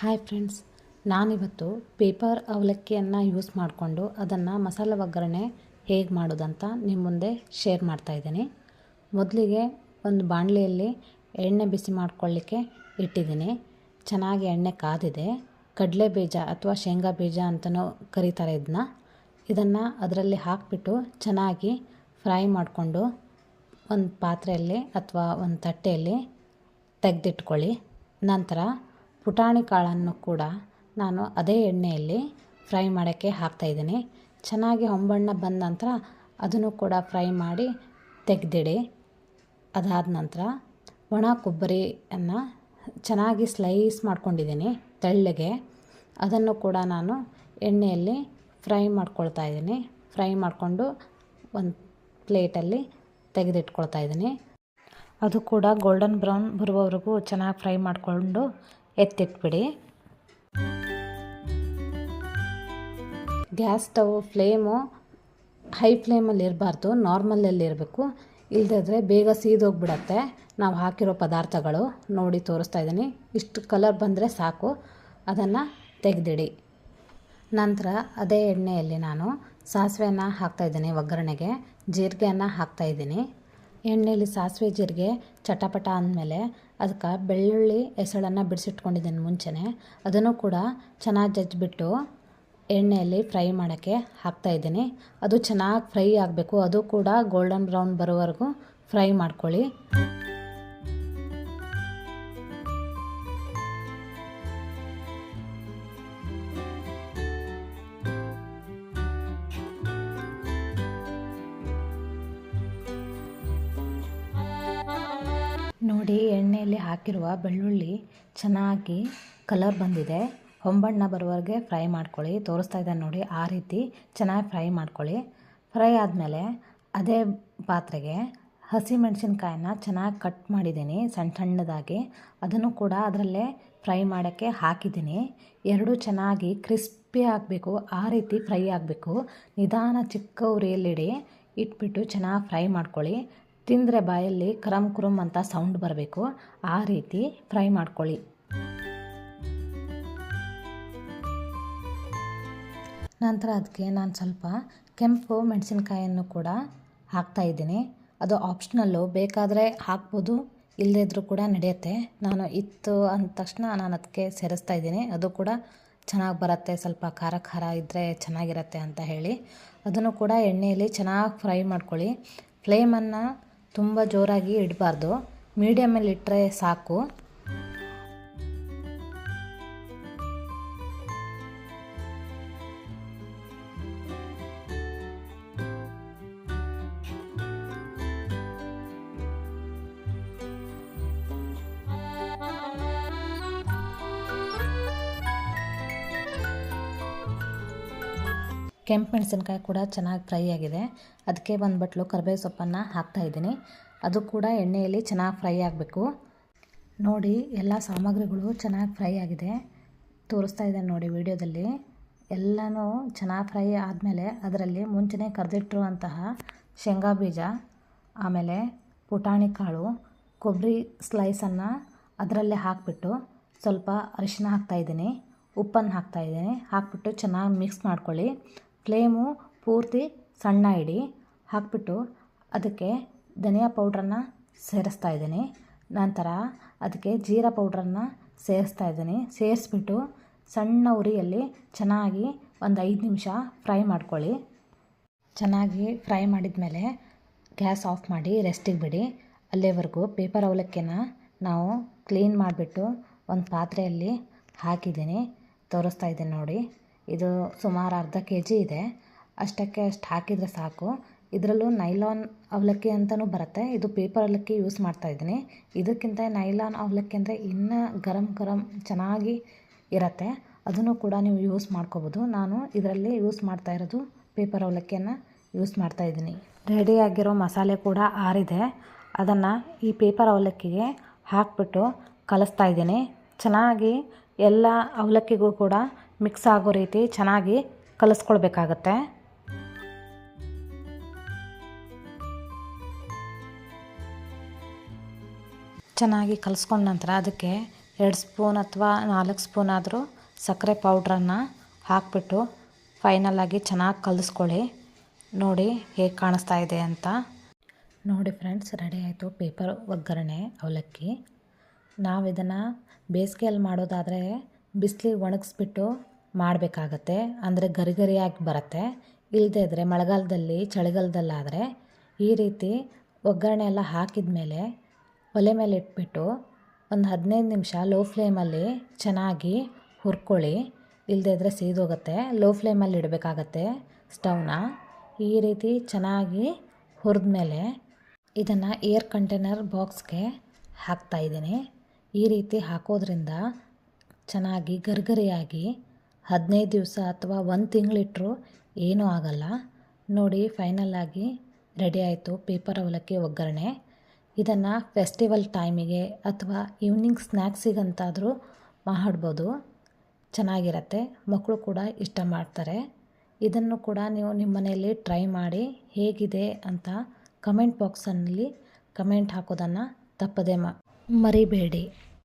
Hi friends ನಾನಿವತ್ತು paper ಅವಲಕ್ಕಿಯನ್ನು use ಮಾಡಿಕೊಂಡು ಅದನ್ನು ಮಸಾಲೆ ಒಗ್ಗರಣೆ ಹೇಗೆ ಮಾಡೋದಂತ ನಿಮ್ಮ ಮುಂದೆ ಶೇರ್ ಮಾಡ್ತಾ ಇದ್ದೀನಿ. ಮೊದಲಿಗೆ ಒಂದು ಬಾಣಲೆಯಲ್ಲಿ ಎಣ್ಣೆ ಬಿಸಿ ಮಾಡ್ಕೊಳ್ಳಿಕ್ಕೆ ಇಟ್ಟಿದ್ದೀನಿ. ಚೆನ್ನಾಗಿ ಎಣ್ಣೆ ಕಾದಿದೆ. ಕಡಲೆ ಬೀಜ ಅಥವಾ ಶೇಂಗಾ ಬೀಜ ಅಂತಲೂ ಕರೀತಾರೆ ಇದನ್ನ ಇದನ್ನು ಅದರಲ್ಲಿ ಹಾಕಿಬಿಟ್ಟು ಚೆನ್ನಾಗಿ ಫ್ರೈ ಮಾಡಿಕೊಂಡು ಒಂದು ಪಾತ್ರೆಯಲ್ಲಿ ಅಥವಾ ಒಂದು ತಟ್ಟೆಯಲ್ಲಿ ತೆಗೆದಿಟ್ಕೊಳ್ಳಿ. ನಂತರ ಪುಟಾಣಿ ಕಾಳನ್ನು ಕೂಡ ನಾನು ಅದೇ ಎಣ್ಣೆಯಲ್ಲಿ ಫ್ರೈ ಮಾಡೋಕ್ಕೆ ಹಾಕ್ತಾಯಿದ್ದೀನಿ ಚೆನ್ನಾಗಿ ಹೊಂಬಣ್ಣ ಬಂದ ನಂತರ ಅದನ್ನು ಕೂಡ ಫ್ರೈ ಮಾಡಿ ತೆಗೆದಿಡಿ. ಅದಾದ ನಂತರ ಒಣ ಕೊಬ್ಬರಿಯನ್ನು ಚೆನ್ನಾಗಿ ಸ್ಲೈಸ್ ಮಾಡ್ಕೊಂಡಿದ್ದೀನಿ ತೆಳ್ಳಗೆ. ಅದನ್ನು ಕೂಡ ನಾನು ಎಣ್ಣೆಯಲ್ಲಿ ಫ್ರೈ ಮಾಡ್ಕೊಳ್ತಾ ಇದ್ದೀನಿ. ಫ್ರೈ ಮಾಡಿಕೊಂಡು ಒಂದು ಪ್ಲೇಟಲ್ಲಿ ತೆಗೆದಿಟ್ಕೊಳ್ತಾ ಇದ್ದೀನಿ. ಅದು ಕೂಡ ಗೋಲ್ಡನ್ ಬ್ರೌನ್ ಬರುವವರೆಗೂ ಚೆನ್ನಾಗಿ ಫ್ರೈ ಮಾಡಿಕೊಂಡು ಎತ್ತಿಟ್ಬಿಡಿ. ಗ್ಯಾಸ್ ಸ್ಟವ್ ಫ್ಲೇಮು ಹೈ ಫ್ಲೇಮಲ್ಲಿ ಇರಬಾರ್ದು, ನಾರ್ಮಲಲ್ಲಿ ಇರಬೇಕು. ಇಲ್ಲದಿದ್ರೆ ಬೇಗ ಸೀದೋಗ್ಬಿಡತ್ತೆ. ನಾವು ಹಾಕಿರೋ ಪದಾರ್ಥಗಳು ನೋಡಿ ತೋರಿಸ್ತಾ ಇದ್ದೀನಿ. ಇಷ್ಟು ಕಲರ್ ಬಂದರೆ ಸಾಕು. ಅದನ್ನು ತೆಗೆದಿಡಿ. ನಂತರ ಅದೇ ಎಣ್ಣೆಯಲ್ಲಿ ನಾನು ಸಾಸಿವೆಯನ್ನು ಹಾಕ್ತಾಯಿದ್ದೀನಿ ಒಗ್ಗರಣೆಗೆ. ಜೀರಿಗೆಯನ್ನು ಹಾಕ್ತಾಯಿದ್ದೀನಿ ಎಣ್ಣೆಯಲ್ಲಿ ಸಾಸಿವೆ ಜೀರಿಗೆ ಚಟಪಟ ಅಂದಮೇಲೆ ಅದಕ್ಕೆ ಬೆಳ್ಳುಳ್ಳಿ, ಹೆಸಳನ್ನು ಬಿಡಿಸಿಟ್ಕೊಂಡಿದ್ದೀನಿ ಮುಂಚೆನೇ. ಅದನ್ನು ಕೂಡ ಚೆನ್ನಾಗಿ ಜಜ್ಜಿಬಿಟ್ಟು ಎಣ್ಣೆಯಲ್ಲಿ ಫ್ರೈ ಮಾಡೋಕ್ಕೆ ಹಾಕ್ತಾಯಿದ್ದೀನಿ ಅದು ಚೆನ್ನಾಗಿ ಫ್ರೈ ಆಗಬೇಕು. ಅದು ಕೂಡ ಗೋಲ್ಡನ್ ಬ್ರೌನ್ ಬರೋವರೆಗೂ ಫ್ರೈ ಮಾಡ್ಕೊಳ್ಳಿ. ಎಣ್ಣೆಯಲ್ಲಿ ಹಾಕಿರುವ ಬೆಳ್ಳುಳ್ಳಿ ಚೆನ್ನಾಗಿ ಕಲರ್ ಬಂದಿದೆ. ಹೊಂಬಣ್ಣ ಬರುವವರೆಗೆ ಫ್ರೈ ಮಾಡ್ಕೊಳ್ಳಿ. ತೋರಿಸ್ತಾ ಇದ್ದಾನೆ ನೋಡಿ, ಆ ರೀತಿ ಚೆನ್ನಾಗಿ ಫ್ರೈ ಮಾಡ್ಕೊಳ್ಳಿ. ಫ್ರೈ ಆದಮೇಲೆ ಅದೇ ಪಾತ್ರೆಗೆ ಹಸಿ ಮೆಣಸಿನ್ಕಾಯನ್ನ ಚೆನ್ನಾಗಿ ಕಟ್ ಮಾಡಿದ್ದೀನಿ, ಸಣ್ಣ ಸಣ್ಣದಾಗಿ. ಅದನ್ನು ಕೂಡ ಅದರಲ್ಲೇ ಫ್ರೈ ಮಾಡೋಕ್ಕೆ ಹಾಕಿದ್ದೀನಿ. ಎರಡು ಚೆನ್ನಾಗಿ ಕ್ರಿಸ್ಪಿ ಆಗಬೇಕು, ಆ ರೀತಿ ಫ್ರೈ ಆಗಬೇಕು. ನಿಧಾನ ಚಿಕ್ಕ ಉರಿಯಲ್ಲಿಡಿ, ಇಟ್ಬಿಟ್ಟು ಚೆನ್ನಾಗಿ ಫ್ರೈ ಮಾಡ್ಕೊಳ್ಳಿ. ತಿಂದರೆ ಬಾಯಲ್ಲಿ ಕರಮ್ ಕುರುಮ್ ಅಂತ ಸೌಂಡ್ ಬರಬೇಕು. ಆ ರೀತಿ ಫ್ರೈ ಮಾಡ್ಕೊಳ್ಳಿ. ನಂತರ ಅದಕ್ಕೆ ನಾನು ಸ್ವಲ್ಪ ಕೆಂಪು ಮೆಣಸಿನ್ಕಾಯನ್ನು ಕೂಡ ಹಾಕ್ತಾಯಿದ್ದೀನಿ ಅದು ಆಪ್ಷನಲ್ಲು ಬೇಕಾದರೆ ಹಾಕ್ಬೋದು ಇಲ್ಲದೇ ಇದ್ದರೂ ಕೂಡ ನಡೆಯುತ್ತೆ. ನಾನು ಇತ್ತು ಅಂದ ತಕ್ಷಣ ನಾನು ಅದಕ್ಕೆ ಸೇರಿಸ್ತಾ ಇದ್ದೀನಿ. ಅದು ಕೂಡ ಚೆನ್ನಾಗಿ ಬರುತ್ತೆ. ಸ್ವಲ್ಪ ಖಾರ ಖಾರ ಇದ್ದರೆ ಚೆನ್ನಾಗಿರುತ್ತೆ ಅಂತ ಹೇಳಿ. ಅದನ್ನು ಕೂಡ ಎಣ್ಣೆಯಲ್ಲಿ ಚೆನ್ನಾಗಿ ಫ್ರೈ ಮಾಡ್ಕೊಳ್ಳಿ. ಫ್ಲೇಮನ್ನು ತುಂಬ ಜೋರಾಗಿ ಇಡಬಾರ್ದು. ಮೀಡಿಯಮಲ್ಲಿ ಇಟ್ಟರೆ ಸಾಕು. ಕೆಂಪು ಮೆಣಸಿನ್ಕಾಯಿ ಕೂಡ ಚೆನ್ನಾಗಿ ಫ್ರೈ ಆಗಿದೆ. ಅದಕ್ಕೆ ಒಂದು ಬಟ್ಲು ಕರಿಬೇವು ಸೊಪ್ಪನ್ನು ಹಾಕ್ತಾಯಿದ್ದೀನಿ ಅದು ಕೂಡ ಎಣ್ಣೆಯಲ್ಲಿ ಚೆನ್ನಾಗಿ ಫ್ರೈ ಆಗಬೇಕು. ನೋಡಿ, ಎಲ್ಲ ಸಾಮಗ್ರಿಗಳು ಚೆನ್ನಾಗಿ ಫ್ರೈ ಆಗಿದೆ. ತೋರಿಸ್ತಾ ಇದ್ದೇನೆ ನೋಡಿ ವಿಡಿಯೋದಲ್ಲಿ. ಎಲ್ಲನೂ ಚೆನ್ನಾಗಿ ಫ್ರೈ ಆದಮೇಲೆ ಅದರಲ್ಲಿ ಮುಂಚೆನೇ ಕರೆದಿಟ್ಟಿರುವಂತಹ ಶೇಂಗಾ ಬೀಜ, ಆಮೇಲೆ ಪುಟಾಣಿ ಕಾಳು, ಕೊಬ್ಬರಿ ಸ್ಲೈಸನ್ನು ಅದರಲ್ಲೇ ಹಾಕಿಬಿಟ್ಟು ಸ್ವಲ್ಪ ಅರಿಶಿನ ಹಾಕ್ತಾಯಿದ್ದೀನಿ ಉಪ್ಪನ್ನು ಹಾಕ್ತಾಯಿದ್ದೀನಿ ಹಾಕ್ಬಿಟ್ಟು ಚೆನ್ನಾಗಿ ಮಿಕ್ಸ್ ಮಾಡ್ಕೊಳ್ಳಿ. ಫ್ಲೇಮು ಪೂರ್ತಿ ಸಣ್ಣ ಇಡಿ ಹಾಕ್ಬಿಟ್ಟು ಅದಕ್ಕೆ ಧನಿಯಾ ಪೌಡ್ರನ್ನು ಸೇರಿಸ್ತಾ ಇದ್ದೀನಿ. ನಂತರ ಅದಕ್ಕೆ ಜೀರಾ ಪೌಡ್ರನ್ನು ಸೇರಿಸ್ತಾ ಇದ್ದೀನಿ. ಸೇರಿಸ್ಬಿಟ್ಟು ಸಣ್ಣ ಉರಿಯಲ್ಲಿ ಚೆನ್ನಾಗಿ ಒಂದು ಐದು ನಿಮಿಷ ಫ್ರೈ ಮಾಡ್ಕೊಳ್ಳಿ. ಚೆನ್ನಾಗಿ ಫ್ರೈ ಮಾಡಿದ ಮೇಲೆ ಗ್ಯಾಸ್ ಆಫ್ ಮಾಡಿ ರೆಸ್ಟಿಗೆ ಬಿಡಿ. ಅಲ್ಲಿವರೆಗೂ ಪೇಪರ್ ಅವಲಕ್ಕಿನ ನಾವು ಕ್ಲೀನ್ ಮಾಡಿಬಿಟ್ಟು ಒಂದು ಪಾತ್ರೆಯಲ್ಲಿ ಹಾಕಿದ್ದೀನಿ. ತೋರಿಸ್ತಾ ಇದ್ದೀನಿ ನೋಡಿ. ಇದು ಸುಮಾರು ಅರ್ಧ ಕೆ ಜಿ ಇದೆ. ಅಷ್ಟಕ್ಕೆ ಅಷ್ಟು ಹಾಕಿದರೆ ಸಾಕು. ಇದರಲ್ಲೂ ನೈಲಾನ್ ಅವಲಕ್ಕಿ ಅಂತಲೂ ಬರುತ್ತೆ. ಇದು ಪೇಪರ್ ಅವಲಕ್ಕಿ ಯೂಸ್ ಮಾಡ್ತಾ ಇದ್ದೀನಿ. ಇದಕ್ಕಿಂತ ನೈಲಾನ್ ಅವಲಕ್ಕಿ ಅಂದರೆ ಇನ್ನೂ ಗರಂ ಗರಂ ಚೆನ್ನಾಗಿ ಇರುತ್ತೆ. ಅದನ್ನು ಕೂಡ ನೀವು ಯೂಸ್ ಮಾಡ್ಕೋಬೋದು. ನಾನು ಇದರಲ್ಲಿ ಯೂಸ್ ಮಾಡ್ತಾ ಇರೋದು ಪೇಪರ್ ಅವಲಕ್ಕಿಯನ್ನು ಯೂಸ್ ಮಾಡ್ತಾಯಿದ್ದೀನಿ ರೆಡಿಯಾಗಿರೋ ಮಸಾಲೆ ಕೂಡ ಆರಿದೆ. ಅದನ್ನು ಈ ಪೇಪರ್ ಅವಲಕ್ಕಿಗೆ ಹಾಕಿಬಿಟ್ಟು ಕಲಿಸ್ತಾ ಇದ್ದೀನಿ. ಚೆನ್ನಾಗಿ ಎಲ್ಲ ಅವಲಕ್ಕಿಗೂ ಕೂಡ ಮಿಕ್ಸ್ ಆಗೋ ರೀತಿ ಚೆನ್ನಾಗಿ ಕಲಿಸ್ಕೊಳ್ಬೇಕಾಗತ್ತೆ. ಚೆನ್ನಾಗಿ ಕಲಿಸ್ಕೊಂಡ ನಂತರ ಅದಕ್ಕೆ ಎರಡು ಸ್ಪೂನ್ ಅಥವಾ ನಾಲ್ಕು ಸ್ಪೂನ್ ಆದರೂ ಸಕ್ಕರೆ ಪೌಡ್ರನ್ನು ಹಾಕಿಬಿಟ್ಟು ಫೈನಲಾಗಿ ಚೆನ್ನಾಗಿ ಕಲಿಸ್ಕೊಳ್ಳಿ. ನೋಡಿ ಹೇಗೆ ಕಾಣಿಸ್ತಾ ಇದೆ ಅಂತ. ನೋಡಿ ಫ್ರೆಂಡ್ಸ್ ರೆಡಿ ಆಯಿತು ಪೇಪರ್ ಒಗ್ಗರಣೆ, ಅವಲಕ್ಕಿ. ನಾವು ಇದನ್ನು ಬೇಸಿಗೆಯಲ್ಲಿ ಮಾಡೋದಾದರೆ ಬಿಸಿಲಿಗೆ ಒಣಗಿಸ್ಬಿಟ್ಟು ಮಾಡಬೇಕಾಗತ್ತೆ. ಅಂದರೆ ಗರಿಗರಿಯಾಗಿ ಬರುತ್ತೆ. ಇಲ್ಲದೇ ಇದ್ದರೆ ಮಳೆಗಾಲದಲ್ಲಿ, ಚಳಿಗಾಲದಲ್ಲಾದರೆ ಈ ರೀತಿ ಒಗ್ಗರಣೆ ಎಲ್ಲ ಹಾಕಿದ ಮೇಲೆ ಒಲೆ ಮೇಲೆ ಇಟ್ಬಿಟ್ಟು ಒಂದು ಹದಿನೈದು ನಿಮಿಷ ಲೋ ಫ್ಲೇಮಲ್ಲಿ ಚೆನ್ನಾಗಿ ಹುರ್ಕೊಳ್ಳಿ. ಇಲ್ಲದೇ ಇದ್ದರೆ ಸೀದೋಗುತ್ತೆ. ಲೋ ಫ್ಲೇಮಲ್ಲಿ ಇಡಬೇಕಾಗತ್ತೆ ಸ್ಟವ್ನ ಈ ರೀತಿ ಚೆನ್ನಾಗಿ ಹುರಿದ್ಮೇಲೆ ಇದನ್ನು ಏರ್ ಕಂಟೈನರ್ ಬಾಕ್ಸ್ಗೆ ಹಾಕ್ತಾಯಿದ್ದೀನಿ ಈ ರೀತಿ ಹಾಕೋದ್ರಿಂದ ಚೆನ್ನಾಗಿ ಗರಿಗರಿಯಾಗಿ ಹದಿನೈದು ದಿವಸ ಅಥವಾ ಒಂದು ತಿಂಗಳಿಟ್ಟರು ಏನೂ ಆಗಲ್ಲ. ನೋಡಿ ಫೈನಲ್ಲಾಗಿ ರೆಡಿ ಆಯಿತು ಪೇಪರ್ ಅವಲಕ್ಕಿ ಒಗ್ಗರಣೆ. ಇದನ್ನು ಫೆಸ್ಟಿವಲ್ ಟೈಮಿಗೆ ಅಥವಾ ಈವ್ನಿಂಗ್ ಸ್ನ್ಯಾಕ್ಸಿಗಂತಾದರೂ ಮಾಡ್ಬೋದು ಚೆನ್ನಾಗಿರತ್ತೆ. ಮಕ್ಕಳು ಕೂಡ ಇಷ್ಟ ಮಾಡ್ತಾರೆ. ಇದನ್ನು ಕೂಡ ನೀವು ನಿಮ್ಮ ಮನೆಯಲ್ಲಿ ಟ್ರೈ ಮಾಡಿ ಹೇಗಿದೆ ಅಂತ ಕಮೆಂಟ್ ಬಾಕ್ಸಲ್ಲಿ ಕಮೆಂಟ್ ಹಾಕೋದನ್ನು ತಪ್ಪದೆ ಮರಿಬೇಡಿ.